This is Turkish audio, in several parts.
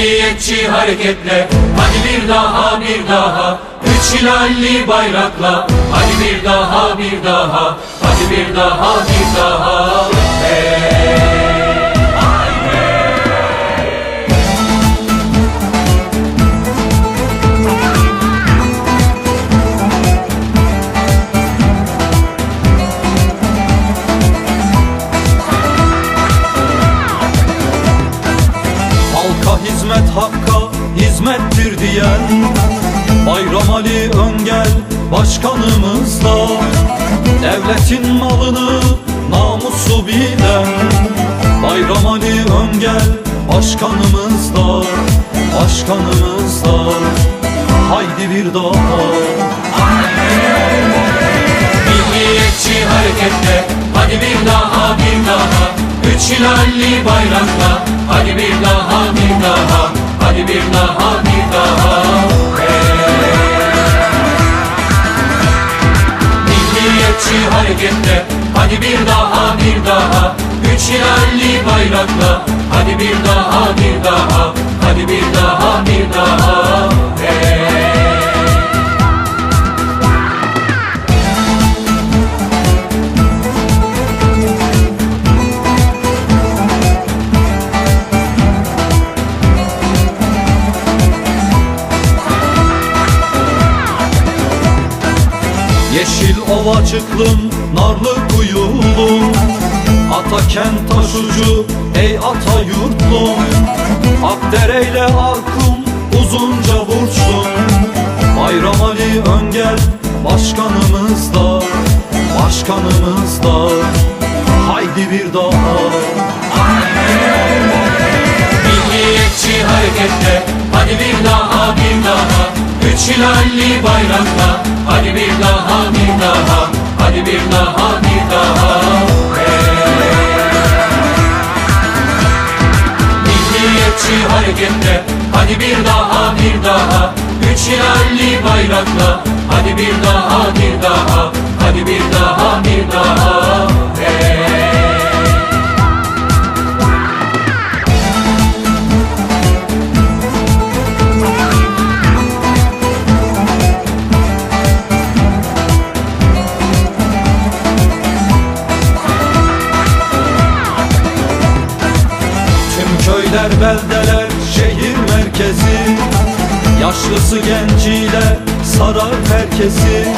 Milliyetçi hareketle Hadi bir daha bir daha. Üç hilalli bayrakla Hadi bir daha bir daha. Hadi bir daha bir daha. Halka hizmet hakka hizmettir diyen. Bayram Ali Öngel başkanımız da Devletin malını namusu bilen. Bayram Ali Öngel başkanımız da Başkanımız da Haydi bir daha bayrakla Hadi bir daha bir daha Hadi bir daha bir daha. Milliyetçi hareketle Hadi bir daha bir daha. Üç hilalli bayrakla Hadi bir daha bir daha. Hadi bir daha bir daha Yeşil ovacıklım, narlı kuyulum Ata kent taşucu, ey ata yurtlum. Akdereyle arkum, uzunca burçlum. Bayram Ali Öngel, başkanımız da Başkanımız da. Haydi bir daha. Milliyetçi hareketle Hadi bir daha bir daha. Üç hilalli bayrakla Hadi bir daha Hadi bir daha bir daha. Milliyetçi hareketle Hadi bir daha bir daha. Üç hilalli bayrakla Hadi bir daha bir daha. Hadi bir daha bir köyler, beldeler, şehir merkezi. Yaşlısı genciyle sarar herkesi.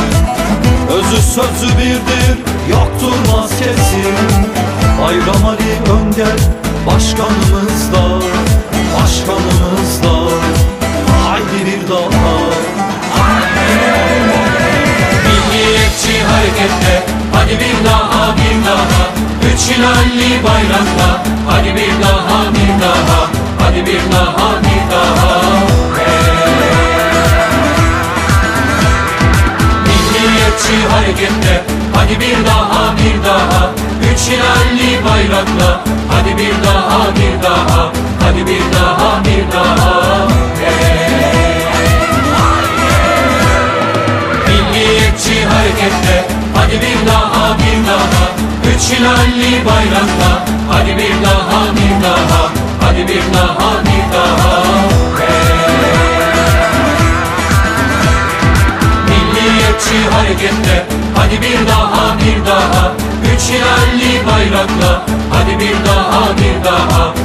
Özü sözü birdir, yoktur Üç hilalli bayrakla Hadi bir daha bir daha. Hadi bir daha bir daha. Milliyetçi hareketle Hadi bir daha bir daha. Üç hilalli bayrakla Hadi bir daha bir daha. Hadi bir daha bir daha. Milliyetçi hareketle Hadi bir daha Üç hilalli bayrakla Hadi bir daha bir daha Hadi bir daha bir daha. Milliyetçi hareketle Hadi bir daha bir daha. Üç hilalli bayrakla Hadi bir daha bir daha